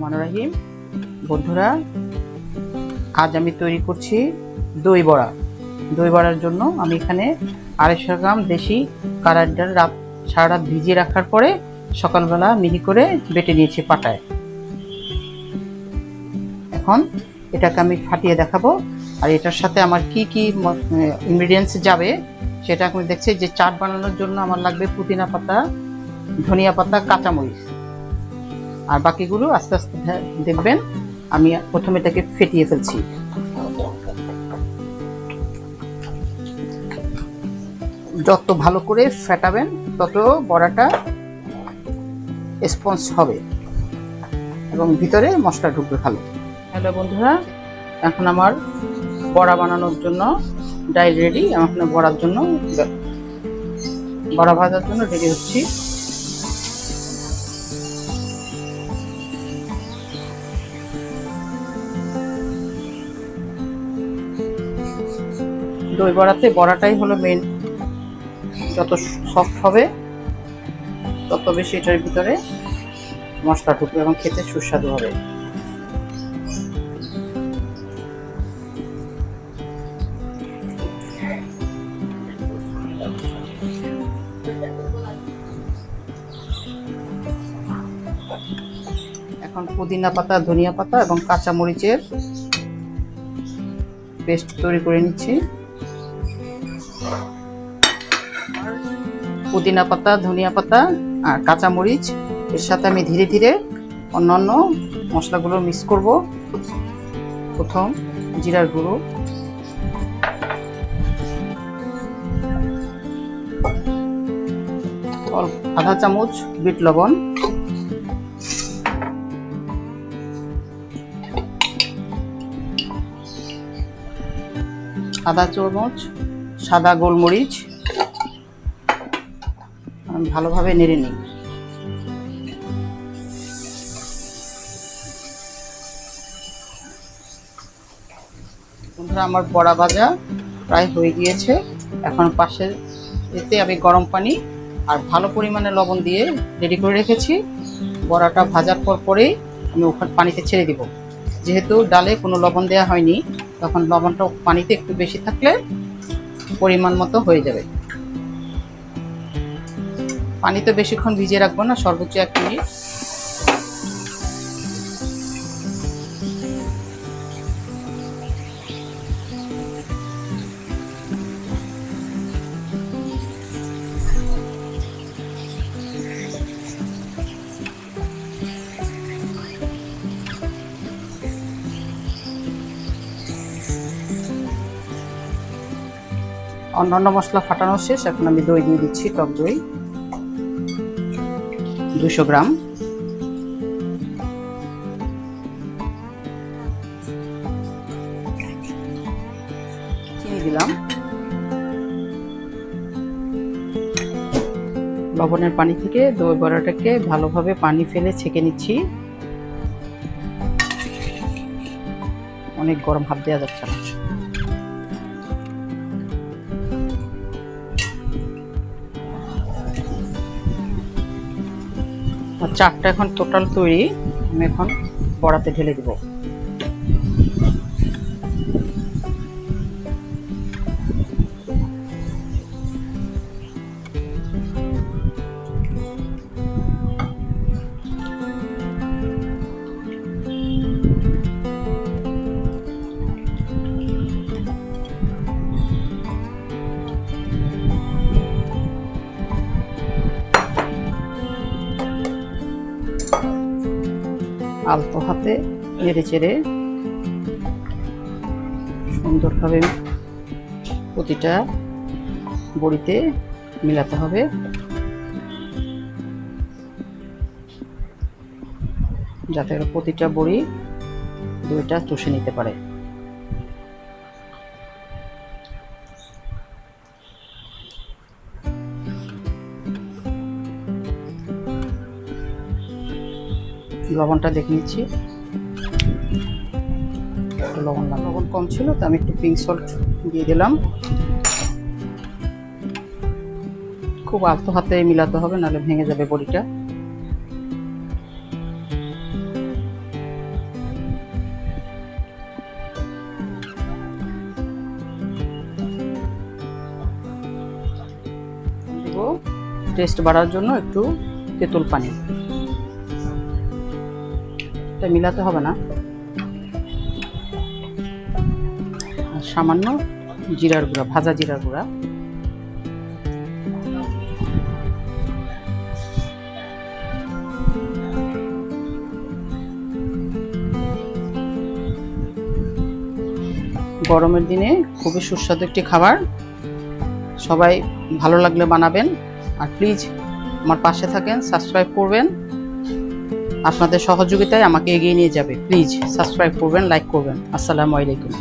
রহমান রাহিম। বন্ধুরা, আজ আমি তৈরি করছি দই বড়া। দই বড়ার জন্য আমি এখানে আড়াইশো গ্রাম দেশি কালার ডাল রাত সারা রাত ভিজিয়ে রাখার পরে সকালবেলা মিহি করে বেটে নিয়েছি পাটায়। এখন এটাকে আমি ফাটিয়ে দেখাবো, আর এটার সাথে আমার কি কি ইনগ্রিডিয়েন্টস যাবে সেটা আমি দেখছি। যে চাট বানানোর জন্য আমার লাগবে পুদিনা পাতা, ধনিয়া পাতা, কাঁচামরিচ। আর বাকিগুলো আস্তে আস্তে দেখবেন, আমি প্রথমে এটাকে ফেটিয়ে ফেলছি। যত ভালো করে ফেটাবেন, তত বড়াটা স্পঞ্জ হবে এবং ভিতরে মশলা ঢুকবে ভালো। হ্যালো বন্ধুরা, এখন আমার বড়া বানানোর জন্য ডাইল রেডি। এখন বড়ার জন্য, বড়া ভাজার জন্য রেডি হচ্ছি। দই বড়াতে, বড়াটাই হলো মেন যত সফট হবে, তত বেশি এটার ভিতরে মশলা ঢুকবে এবং খেতে সুস্বাদু হবে। এখন পুদিনা পাতা, ধনিয়া পাতা এবং কাঁচামরিচের পেস্ট তৈরি করে নিচ্ছি। পুদিনা পাতা, ধনিয়া পাতা আর কাঁচা মরিচ এর সাথে আমি ধীরে ধীরে অন্যান্য মশলাগুলো মিক্স করব। প্রথম জিরার গুঁড়ো। আধা চামচ বিট লবণ। আধা চামচ, সাদা গোলমরিচ। আমি ভালোভাবে নেড়ে নিই। বন্ধুরা, আমার বড়া ভাজা প্রায় হয়ে গিয়েছে। এখন পাশের এতে আমি গরম পানি আর ভালো পরিমাণে লবণ দিয়ে রেডি করে রেখেছি। বড়াটা ভাজার পর পরেই আমি ওখানে পানিতে ছেড়ে দিব। যেহেতু ডালে কোনো লবণ দেওয়া হয়নি, তখন লবণটা পানিতে একটু বেশি থাকলে পরিমাণ মতো হয়ে যাবে। পানিতে বেশিক্ষণ ভিজিয়ে রাখব না, সর্বোচ্চ এক মিনিট। অন্যান্য মশলা ফাটানো শেষ, এখন আমি দই দিয়ে দিচ্ছি টক দই। দুশো গ্রাম। চিনি দিলাম। লবণের পানি থেকে দই বড়াটাকে ভালোভাবে পানি ফেলে ছেঁকে নিচ্ছি। অনেক গরম হাত দেওয়া যাচ্ছে না। চারটা এখন টোটাল তৈরি আমি এখন বড়াতে ঢেলে দিব। আলতো হাতে নেড়ে চেড়ে সুন্দরভাবে প্রতিটা বড়িতে মিলাতে হবে। যাতে প্রতিটা বড়ি দুইটা চষে নিতে পারে। লবণটা দেখে নিচ্ছি। লবণ লবণ কম ছিল, তো আমি একটু পিঙ্ক সল্ট দিয়ে দিলাম। খুব আলতো হাতে মিলাতে হবে, নাহলে ভেঙে যাবে বড়িটা। টেস্ট বাড়ার জন্য একটু তেঁতুল পানি। এটা মিলাতে হবে না। সামান্য জিরার গুঁড়া, ভাজা জিরার গুঁড়া। গরমের দিনে খুবই সুস্বাদু একটি খাবার। সবাই ভালো লাগলে বানাবেন। আর প্লিজ আমার পাশে থাকেন সাবস্ক্রাইব করবেন। আপনাদের সহযোগিতায় আমাকে এগিয়ে নিয়ে যাবে। প্লিজ সাবস্ক্রাইব করবেন লাইক করবেন। আসসালামু আলাইকুম।